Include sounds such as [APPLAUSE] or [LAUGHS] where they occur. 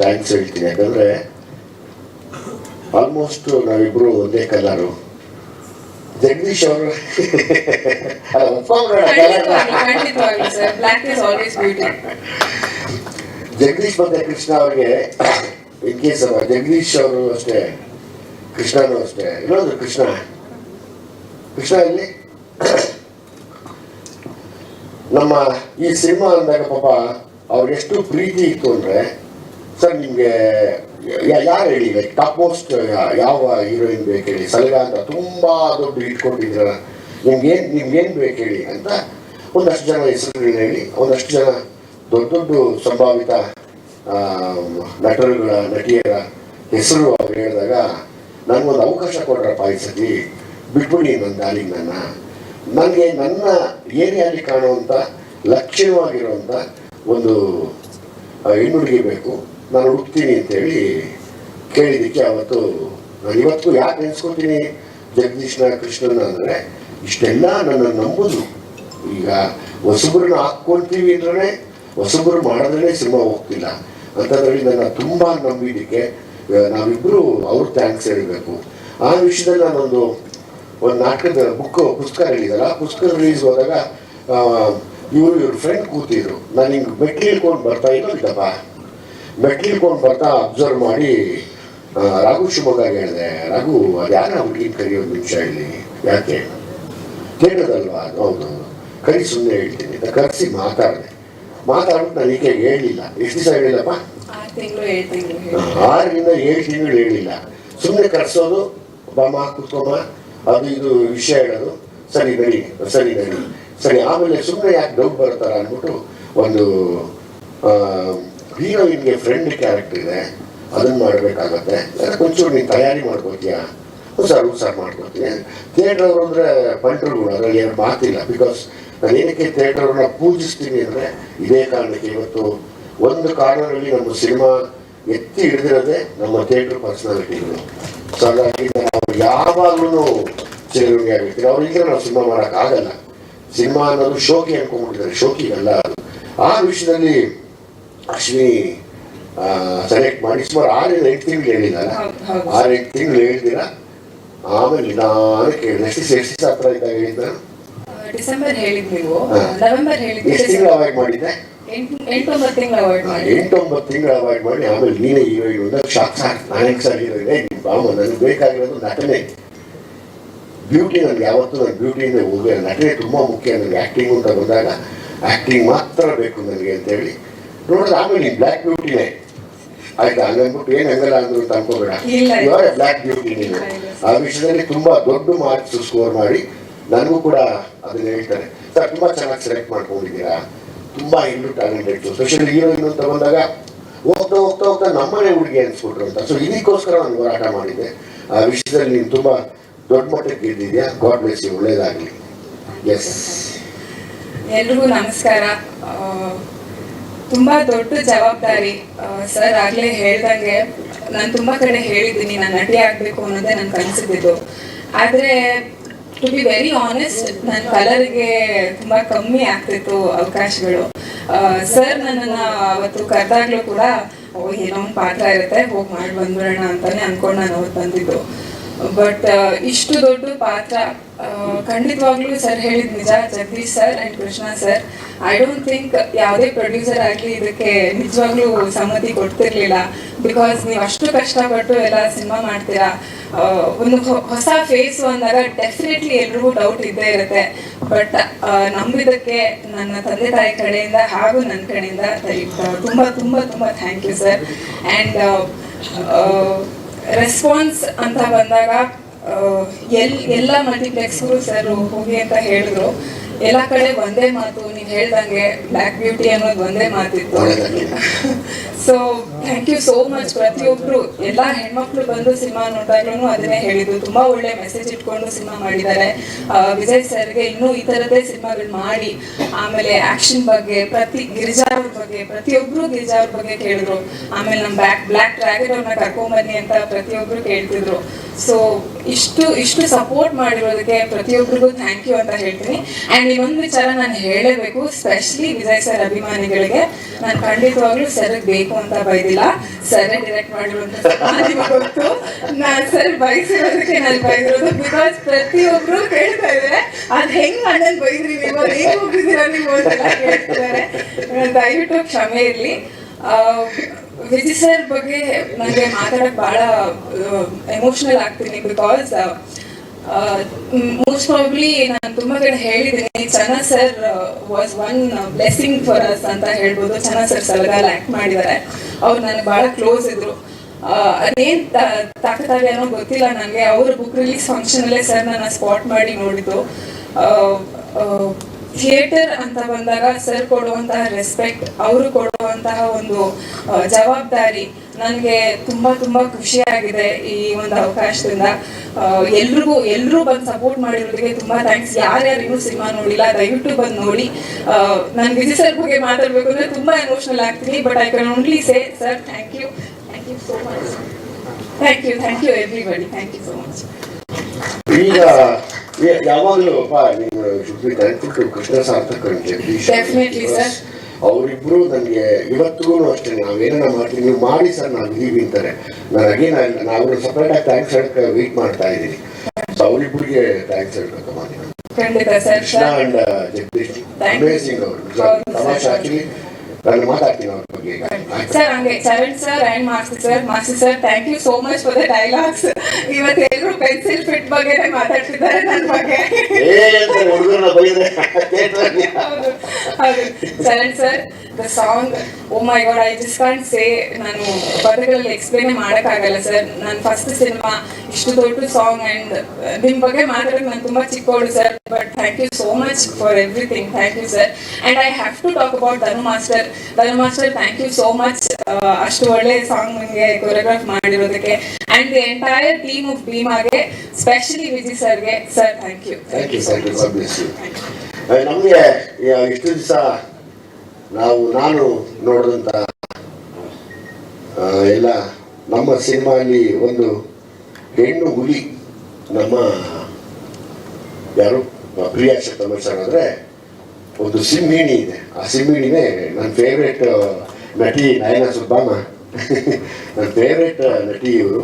Thanks ಹೇಳ್ತೀನಿ ಯಾಕಂದ್ರೆ almost ನಾವಿಬ್ರು ಒಂದೇ ಕಲರು ಜಗದೀಶ್ ಅವರು. ಜಗದೀಶ್ ಮತ್ತೆ ಕೃಷ್ಣ ಅವ್ರಿಗೆ ಇನ್ ಕೇಸ್ ಜಗದೀಶ್ ಅವರು ಅಷ್ಟೇ ಕೃಷ್ಣನು ಅಷ್ಟೇ. ಇನ್ನೊಂದು ಕೃಷ್ಣ. ಕೃಷ್ಣ ಇಲ್ಲಿ. ನಮ್ಮ ಈ ಸಿನಿಮಾ ಅಂದಾಗ ಪಾಪ ಅವ್ರಿಗೆ ಎಷ್ಟು ಪ್ರೀತಿ ಇತ್ತು ಅಂದ್ರೆ ಸರ್, ನಿಮಗೆ ಯಾರು ಹೇಳಿ ಲೈಕ್ ಟಾಪ್ ಮೋಸ್ಟ್ ಯಾವ ಹೀರೋಯಿನ್ ಬೇಕು ಹೇಳಿ ಸಲಗ ಅಂತ ತುಂಬ ದೊಡ್ಡ ಇಟ್ಕೊಂಡಿದ್ರ ನಿಮ್ಗೆ ನಿಮ್ಗೇನು ನಿಮ್ಗೆ ಏನ್ ಬೇಕು ಹೇಳಿ ಅಂತ ಒಂದಷ್ಟು ಜನ ಹೆಸರುಗಳನ್ನ ಹೇಳಿ, ಒಂದಷ್ಟು ಜನ ದೊಡ್ಡ ದೊಡ್ಡ ಸಂಭಾವಿತ ನಟರುಗಳ, ನಟಿಯರ ಹೆಸರು ಅವ್ರು ಹೇಳಿದಾಗ ನನಗೊಂದು ಅವಕಾಶ ಕೊಡ್ರಪ್ಪ ಈ ಸತಿ. ಬಿಟ್ಬಿಡಿ ನನ್ನ ದಾರಿಗೆ ನನ್ನ ನನಗೆ ನನ್ನ ಏರಿಯಾಲಿ ಕಾಣುವಂಥ ಲಕ್ಷಣವಾಗಿರುವಂಥ ಒಂದು ಹೆಣ್ಣುಡುಗಿ ಬೇಕು. ನಾನು ಹುಡುಕ್ತೀನಿ ಅಂತೇಳಿ ಕೇಳಿದ್ದಕ್ಕೆ ಅವತ್ತು ನಾನು ಇವತ್ತು ಯಾಕೆ ನೆನೆಸ್ಕೊತೀನಿ? ಜಗದೀಶ್ನ, ಕೃಷ್ಣನ ಅಂದರೆ, ಇಷ್ಟೆಲ್ಲ ನನ್ನ ನಂಬುದು. ಈಗ ಹೊಸಬ್ರನ್ನ ಹಾಕ್ಕೊಳ್ತೀವಿ ಅಂದ್ರೆ ಹೊಸಬ್ರು ಮಾಡಿದ್ರೆ ಸಿನಿಮಾ ಹೋಗ್ತಿಲ್ಲ. ಅಂತದ್ರಲ್ಲಿ ನನ್ನ ತುಂಬ ನಂಬಿದ್ದಕ್ಕೆ ನಾವಿಬ್ಬರು ಅವ್ರ ಥ್ಯಾಂಕ್ಸ್ ಹೇಳಬೇಕು. ಆ ವಿಷಯದಲ್ಲಿ ನಾನೊಂದು ಒಂದು ನಾಟಕದ ಬುಕ್ ಪುಸ್ತಕ ಹೇಳಿದಲ್ಲ ಪುಸ್ತಕ ರಿಲೀಸ್ ಹೋದಾಗ ಇವರು, ಇವ್ರ ಫ್ರೆಂಡ್ ಕೂತಿದ್ರು. ನಾನು ಹಿಂಗೆ ಮೆಟ್ಲು ಇಳ್ಕೊಂಡು ಬರ್ತಾ ಇಲ್ಲೋ ಇದ್ದಪ್ಪ ಮೆಟ್ಲು ಇಳ್ಕೊಂಡು ಬರ್ತಾ ಅಬ್ಸರ್ವ್ ಮಾಡಿ ರಘು ಶಿವಮೊಗ್ಗ ಹೇಳಿದೆ ರಘು ಅದು ಯಾರ ಹುಡುಗಿನ ಕರೆಯೋದು ನಿಮಿಷ ಹೇಳಿ? ಯಾಕೆ? ಕೇಳೋದಲ್ವಾ? ಅದು ಹೌದು. ಕರಿ ಸುಮ್ಮನೆ ಹೇಳ್ತೀನಿ. ಅಂತ ಕರೆಸಿ ಮಾತಾಡಿದೆ. ಮಾತಾಡ್ಬಿಟ್ಟು ನಾನು ಈಗ ಹೇಳಿಲ್ಲ. ಎಷ್ಟು ದಿವಸ ಹೇಳಿಲ್ಲಪ್ಪ? ಆರರಿಂದ ಏಳು ತಿಂಗಳು ಹೇಳಿಲ್ಲ. ಸುಮ್ಮನೆ ಕರೆಸೋದು ಬಮ್ಮ ಕುತ್ಕೊಮ್ಮ ಅದು ಇದು ವಿಷಯ ಹೇಳೋದು. ಸರಿ ನಡಿ ಸರಿ ನಡಿ. ಸರಿ ಆಮೇಲೆ ಸುಮ್ಮನೆ ಯಾಕೆ ಡೌಟ್ ಬರ್ತಾರ ಅಂದ್ಬಿಟ್ಟು ಒಂದು ಹೀರೋಯಿನ್ಗೆ ಫ್ರೆಂಡ್ ಕ್ಯಾರೆಕ್ಟರ್ ಇದೆ, ಅದನ್ನ ಮಾಡಬೇಕಾಗತ್ತೆ. ಒಂಚೂರು ನೀನು ತಯಾರಿ ಮಾಡ್ಕೋತೀಯಾ? ಹುಷಾರು ಹುಷಾರು ಮಾಡ್ಕೊತೀನಿ ಥಿಯೇಟರ್ ಅಂದರೆ ಬಂಟರುಗಳು ಅದರಲ್ಲಿ ಏನು ಮಾತಿಲ್ಲ. ಬಿಕಾಸ್ ನಾನು ಏನಕ್ಕೆ ಥಿಯೇಟರ್ ಅವ್ರನ್ನ ಪೂಜಿಸ್ತೀನಿ ಅಂದರೆ, ಇದೇ ಕಾರಣಕ್ಕೆ ಇವತ್ತು ಒಂದು ಕಾರಣದಲ್ಲಿ ನಮ್ಮ ಸಿನಿಮಾ ಎತ್ತಿ ಹಿಡಿದಿರೋದೇ ನಮ್ಮ ಥಿಯೇಟರ್ ಪರ್ಸನಾಲಿಟಿಗಳು ಸೊ ಹಾಗಾಗಿ ನಾವು ಯಾವಾಗಲೂ ಚಿರಋಣಿ ಆಗಿರ್ತೀವಿ ಅವ್ರಿಗೆ ನಾವು ಸಿನಿಮಾ ಮಾಡೋಕ್ಕಾಗಲ್ಲ. ಸಿನಿಮಾ ಅನ್ನೋದು ಶೋಕಿ ಅನ್ಕೊಂಡ್ಬಿಟ್ಟಿದ್ದಾರೆ. ಶೋಕಿಗಲ್ಲ ಅದು. ಆ ವಿಷಯದಲ್ಲಿ ಅಶ್ವಿನಿ ಸೆಲೆಕ್ಟ್ ಮಾಡಿ ಸುಮಾರು ಆರಿಂದ ಎಂಟು ತಿಂಗಳು ಹೇಳಿದ್ದಾರೆ. ಆರು ಎಂಟು ತಿಂಗಳು ಹೇಳಿದಿರ? ಆಮೇಲೆ ನಾನು ಕೇಳಿದೆ ಎಷ್ಟು ಎಷ್ಟು ಹತ್ರ ಇದ್ದಾಗ ಹೇಳಿದ್ದ ಡಿಸೆಂಬರ್ ಹೇಳಿದ್ ನೀವು. ನವೆಂಬರ್ ಹೇಳಿದ್ದು ಎಷ್ಟು ತಿಂಗಳು ಅವಾಯ್ಡ್ ಮಾಡಿದ್ದೆ? ಎಂಟು ಎಂಟು ಒಂಬತ್ತು ತಿಂಗಳು ಅವಾಯ್ಡ್ ಮಾಡಿ ಎಂಟೊಂಬತ್ತು ತಿಂಗಳು ಅವಾಯ್ಡ್ ಮಾಡಿ ಆಮೇಲೆ ನೀನೇ ಹೀರೋಯಿನ್ ಅಂತ ಶಾಕ್ ಸಾಕ್ ನಾನೇ ಸರ್ ಹೀರೋಯಿನ್ ಬಾಮ ನನಗೆ ಬೇಕಾಗಿರೋದು ನಟನೆ. ಬ್ಯೂಟಿ ನನಗೆ ಯಾವತ್ತೂ ನನ್ನ ಬ್ಯೂಟಿಯಿಂದ ಹೋಗಿ ನಟನೆ ತುಂಬ ಮುಖ್ಯ. ನನಗೆ ಆ್ಯಕ್ಟಿಂಗ್ ಅಂತ ಬಂದಾಗ ಆ್ಯಕ್ಟಿಂಗ್ ಮಾತ್ರ ಬೇಕು ನನಗೆ ಅಂತೇಳಿ ನೋಡಿದ್ರೆ ಆಮೇಲೆ ಬ್ಲ್ಯಾಕ್ ಬ್ಯೂಟಿನೇ ಆಯ್ತಾ? ಹಂಗನ್ಬಿಟ್ಟು ಏನು ಹಂಗಲ್ಲ ಅಂದ್ರು ಅಂತ ಅನ್ಕೋಬೇಡ. ಇವಾಗ ಬ್ಲ್ಯಾಕ್ ಬ್ಯೂಟಿ ನೀವು ಆ ವಿಷಯದಲ್ಲಿ ತುಂಬಾ ದೊಡ್ಡ ಮಾರ್ಕ್ಸ್ ಸ್ಕೋರ್ ಮಾಡಿ ನನಗೂ ಕೂಡ ಅದನ್ನ ಹೇಳ್ತಾರೆ. ಸರ್ ತುಂಬಾ ಚೆನ್ನಾಗಿ ಸೆಲೆಕ್ಟ್ ಮಾಡ್ಕೊಂಡಿದ್ದೀರಾ? ತುಂಬಾ ಇನ್ನೂ ಟ್ಯಾಲೆಂಟೆಡ್ ಸ್ಪೆಷಲ್ ಹೀರೋಯಿನ್ ಅಂತ ಬಂದಾಗ ಹೋಗ್ತಾ ಹೋಗ್ತಾ ಹೋಗ್ತಾ ನಮ್ಮನೆ ಹುಡುಗಿ ಅನ್ಸ್ಬಿಟ್ರು ಅಂತ. ಸೊ ಇದಕ್ಕೋಸ್ಕರ ನಾನು ಹೋರಾಟ ಮಾಡಿದೆ ಆ ವಿಷಯದಲ್ಲಿ ನೀನು ತುಂಬಾ ದೊಡ್ಡ ಮಟ್ಟಕ್ಕೆ ಗೆದ್ದಿದ್ಯಾ ಗಾಡ್ ಬ್ಲೆಸ್ ಯು ಒಳ್ಳೇದಾಗ್ಲಿ. ಎಸ್ ಎಲ್ರಿಗೂ ನಮಸ್ಕಾರ. ತುಂಬಾ ದೊಡ್ಡ ಜವಾಬ್ದಾರಿ ಸರ್ ಆಗ್ಲೇ ಹೇಳ್ದಂಗೆ ನಾನು ತುಂಬಾ ಕಡೆ ಹೇಳಿದ್ದೀನಿ, ನಾನು ನಟಿ ಆಗ್ಬೇಕು ಅನ್ನೋದೇ ನನ್ ಕನಸಿದ್ದು ಆದ್ರೆ ಟು ಬಿ ವೆರಿ ಆನೆಸ್ಟ್ ನನ್ನ ಕಲರ್ಗೆ ತುಂಬಾ ಕಮ್ಮಿ ಆಗ್ತಿತ್ತು ಅವಕಾಶಗಳು. ಸರ್ ನನ್ನನ್ನ ಅವತ್ತು ಕರೆದಾಗ್ಲೂ ಕೂಡ ಏನೋ ಒಂದು ಪಾತ್ರ ಇರುತ್ತೆ, ಹೋಗಿ ಮಾಡಿ ಬಂದ್ಬಿಡೋಣ ಅಂತಾನೆ ಅನ್ಕೊಂಡು ನಾನು ಅವತ್ತು ಬಂದಿದ್ದು. ಬಟ್ ಇಷ್ಟು ದೊಡ್ಡ ಪಾತ್ರ ಖಂಡಿತವಾಗ್ಲೂ ಸರ್ ಹೇಳಿದ ನಿಜ, Jagadish sir and Krishna sir I don't think ಯಾವುದೇ ಪ್ರೊಡ್ಯೂಸರ್ ಆಗಲಿ ಇದಕ್ಕೆ ನಿಜವಾಗ್ಲೂ ಸಮ್ಮತಿ ಕೊಡ್ತಿರ್ಲಿಲ್ಲ. ಬಿಕಾಸ್ ನೀವು ಅಷ್ಟು ಕಷ್ಟಪಟ್ಟು ಎಲ್ಲ ಸಿನಿಮಾ ಮಾಡ್ತೀರಾ ಒಂದು ಹೊಸ ಫೇಸ್ ಅಂದಾಗ ಡೆಫಿನೆಟ್ಲಿ ಎಲ್ರಿಗೂ ಡೌಟ್ ಇದ್ದೇ ಇರುತ್ತೆ. ಬಟ್ ನಂಬಿದಕ್ಕೆ ನನ್ನ ತಂದೆ ತಾಯಿ ಕಡೆಯಿಂದ ಹಾಗೂ ನನ್ನ ಕಡೆಯಿಂದ ತುಂಬ ತುಂಬ, ತುಂಬಾ thank you sir and response ಅಂತ ಬಂದಾಗ ಎಲ್, ಎಲ್ಲ ಮಲ್ಟಿಪ್ಲೆಕ್ಸ್ಗೂ ಸರ್ ಹೋಗಿ ಅಂತ ಹೇಳಿದ್ರು ಎಲ್ಲ ಕಡೆ ಒಂದೇ ಮಾತು, ನೀವು ಹೇಳ್ದಂಗೆ ಬ್ಲ್ಯಾಕ್ ಬ್ಯೂಟಿ ಅನ್ನೋದು ಒಂದೇ ಮಾತಿತ್ತು. So thank you so much ಪ್ರತಿಯೊಬ್ರು, ಎಲ್ಲ ಹೆಣ್ಮಕ್ಳು ಬಂದು ಸಿನಿಮಾ ನೋಡಿದಾಗ್ಲೂ ಅದನ್ನೇ ಹೇಳಿದ್ರು. ತುಂಬಾ ಒಳ್ಳೆ ಮೆಸೇಜ್ ಇಟ್ಕೊಂಡು ಸಿನಿಮಾ ಮಾಡಿದ್ದಾರೆ. ವಿಜಯ್ ಸರ್ಗೆ ಇನ್ನೂ ಈ ತರದೇ ಸಿನಿಮಾಗಳು ಮಾಡಿ, ಆಮೇಲೆ ಆಕ್ಷನ್ ಬಗ್ಗೆ, ಪ್ರತಿ ಗಿರಿಜಾ ಅವ್ರ ಬಗ್ಗೆ, ಪ್ರತಿಯೊಬ್ರು ಗಿರಿಜಾ ಅವ್ರ ಬಗ್ಗೆ ಕೇಳಿದ್ರು. ಆಮೇಲೆ ನಮ್ಮ ಬ್ಯಾಕ್ ಬ್ಲ್ಯಾಕ್ ಡ್ರ್ಯಾಗನ್ ಅವ್ರನ್ನ ಕರ್ಕೊಂಬನ್ನಿ ಅಂತ ಪ್ರತಿಯೊಬ್ರು ಕೇಳ್ತಿದ್ರು. ಸೊ ಇಷ್ಟು ಇಷ್ಟು ಸಪೋರ್ಟ್ ಮಾಡಿರೋದಕ್ಕೆ ಪ್ರತಿಯೊಬ್ಬರಿಗೂ ಥ್ಯಾಂಕ್ ಯು ಅಂತ ಹೇಳ್ತೀನಿ. ಆ್ಯಂಡ್ ಇನ್ನೊಂದು ವಿಚಾರ ನಾನು ಹೇಳಬೇಕು ಸ್ಪೆಷಲಿ ವಿಜಯ್ ಸರ್ ಅಭಿಮಾನಿಗಳಿಗೆ. ನಾನು ಖಂಡಿತವಾಗ್ಲೂ ಸರ್ಗೆ ಬೇಕು ಅಂತ ಬೈದಿಲ್ಲ. ಸರ್ ಡೈರೆಕ್ಟ್ ಮಾಡಿರುವಂತ ಅಂತ ನಾನ್ ಸರ್ ಬಯಸಿರೋದಕ್ಕೆ ನಾನು ಬೈದಿರೋದು. ಬಿಕಾಸ್ ಪ್ರತಿಯೊಬ್ರು ಕೇಳ್ತಾ ಇದ್ರೆ, ಅದ್ ಹೆಂಗ್ ಅಣ್ಣನ್ ಬೈದ್ರಿ ನೀವು? ಏನ್ ಹೇಗ್ ಹೋಗಿದ್ದೀರಾ ನೀವು ಕೇಳ್ತಿದ್ದಾರೆ. ದಯವಿಟ್ಟು ಕ್ಷಮೆ ಇರ್ಲಿ. ವಿಜಯ್ ಸರ್ ಬಗ್ಗೆ ನನಗೆ ಮಾತಾಡಕ್ ಬಹಳ ಎಮೋಷನಲ್ ಆಗ್ತೀನಿ ಬಿಕಾಸ್ ಮೋಸ್ಟ್ ಪ್ರಾಬ್ಲಿ ನಾನು ತುಂಬಾ ಕಡೆ ಹೇಳಿದ್ದೀನಿ. Channa sir was one blessing for us ಅಂತ ಹೇಳ್ಬೋದು. ಚನ್ನ ಸರ್ ಸಲಗಾಲ ಆಕ್ಟ್ ಮಾಡಿದ್ದಾರೆ. ಅವ್ರು ನನಗೆ ಬಹಳ ಕ್ಲೋಸ್ ಇದ್ರು. ಅದೇನ್ ತ- ತಾಕತ್ತಾಗಿ ಏನೋ ಗೊತ್ತಿಲ್ಲ ನನಗೆ ಅವ್ರ ಬುಕ್ ರಿಲೀಸ್ ಫಂಕ್ಷನ್ ಅಲ್ಲೇ ಸರ್ ನನ್ನ ಸ್ಪಾಟ್ ಮಾಡಿ ನೋಡಿದ್ದು. ಥಿಯೇಟರ್ ಅಂತ ಬಂದಾಗ ಸರ್ ಕೊಡುವಂತಹ ರೆಸ್ಪೆಕ್ಟ್ ಅವರು ಕೊಡುವಂತಹ ಒಂದು ಜವಾಬ್ದಾರಿ ನನಗೆ ತುಂಬಾ ತುಂಬಾ ಖುಷಿಯಾಗಿದೆ ಈ ಒಂದು ಅವಕಾಶದಿಂದ. ಎಲ್ರಿಗೂ ಎಲ್ಲರೂ ಬಂದು ಸಪೋರ್ಟ್ ಮಾಡಿರೋದಕ್ಕೆ ತುಂಬಾ ಥ್ಯಾಂಕ್ಸ್ ಯಾರ್ಯಾರು ಇನ್ನೂ ಸಿನಿಮಾ ನೋಡಿಲ್ಲ ದಯವಿಟ್ಟು ಬಂದು ನೋಡಿ. ನಾನು ವಿಜಿ ಸರ್ ಬಗ್ಗೆ ಮಾತಾಡ್ಬೇಕು ಅಂದ್ರೆ ತುಂಬಾ ಎಮೋಷನಲ್ ಆಗ್ತೀನಿ but I can only say sir thank you thank you so much thank you thank you everybody thank you so much ಈಗ ಯಾವಾಗಲೂ to Krishna Sarthak Definitely, sir. ಅವರಿಬ್ರು ನನಗೆ ಇವತ್ತಿಗೂ ಅಷ್ಟೇ ನಾವೇನ ಮಾಡ್ತೀವಿ ನೀವು ಮಾಡಿ ಸರ್ ನಾವು ಇದೀವಿ ಅಂತಾರೆ. ನನಗೆ ನಾವು ಸಪ್ರೇಟ್ ಆಗಿ ಥ್ಯಾಂಕ್ಸ್ ಹೇಳಕ್ಕೆ ವೇಟ್ ಮಾಡ್ತಾ ಇದ್ದೀನಿ. ಸೊ ಅವರಿಬ್ಬರಿಗೆ ಥ್ಯಾಂಕ್ಸ್ ಹೇಳ್ಬೇಕು ಮಾಡಿ ಕೃಷ್ಣ ಅಂಡ್ ಜಗದೀಶ್. ಅಮೇಸಿಂಗ್ ಅವರು. ತಮಾಷೆ ಹಾಕಿ. ನಾನು ಮಾತಾಡ್ತೀನಿ ಅವ್ರ ಬಗ್ಗೆ ಸರ್ ಹಂಗೆ Charan sir and Marks sir Marks sir thank you so much for the dialogues ಇವತ್ತು ಎಲ್ಲರೂ ಪೆನ್ಸಿಲ್ ಫಿಟ್ ಬಗ್ಗೆ ಮಾತಾಡ್ತಿದ್ದಾರೆ ನನ್ನ ಬಗ್ಗೆ. ಹೌದು Charan sir the song oh my god I just can't say ನಾನು ಪದಗಳಲ್ಲಿ ಎಕ್ಸ್ಪ್ಲೇನ್ ಮಾಡೋಕ್ಕಾಗಲ್ಲ ಸರ್ ನನ್ನ ಫಸ್ಟ್ ಸಿನಿಮಾ ಇಷ್ಟು ದೊಡ್ಡ ಸಾಂಗ್ ಅಂಡ್ ನಿಮ್ಮ ಬಗ್ಗೆ ಮಾತಾಡೋಕೆ ನಾನು ತುಂಬಾ ಚಿಕ್ಕವಳು sir but thank you so much for everything thank you sir and I have to talk about Dhanu master Dhanu master thank you so much ಅಷ್ಟು ಒಳ್ಳೆ ಸಾಂಗ್ ನನಗೆ choreograph ಮಾಡಿರೋದಕ್ಕೆ. And the entire team of ಭೀಮಾಗೆ specially Viji ಸರ್ಗೆ sir thank you thank you sir ನಮಗೆ ಇಷ್ಟು ದಿವಸ ನಾವು ನಾನು ನೋಡಿದಂಥ ಆ, ಎಲ್ಲ ನಮ್ಮ ಸಿನಿಮಾಲಿ ಒಂದು ಹೆಣ್ಣು ಹುಲಿ ನಮ್ಮ ಯಾರು ಪ್ರಿಯಾ ಚಕ್ರವರ್ತಿ ಸರ್ ಅಂದರೆ ಒಂದು ಸಿಂಹಿಣಿ ಇದೆ. ಆ ಸಿಂಹಿಣಿನೇ ನನ್ನ ಫೇವ್ರೆಟ್ ನಟಿ ನಯನ ಸುಬ್ಬಮ್ಮ. [LAUGHS] ನನ್ನ ಫೇವ್ರೆಟ್ ನಟಿ ಇವರು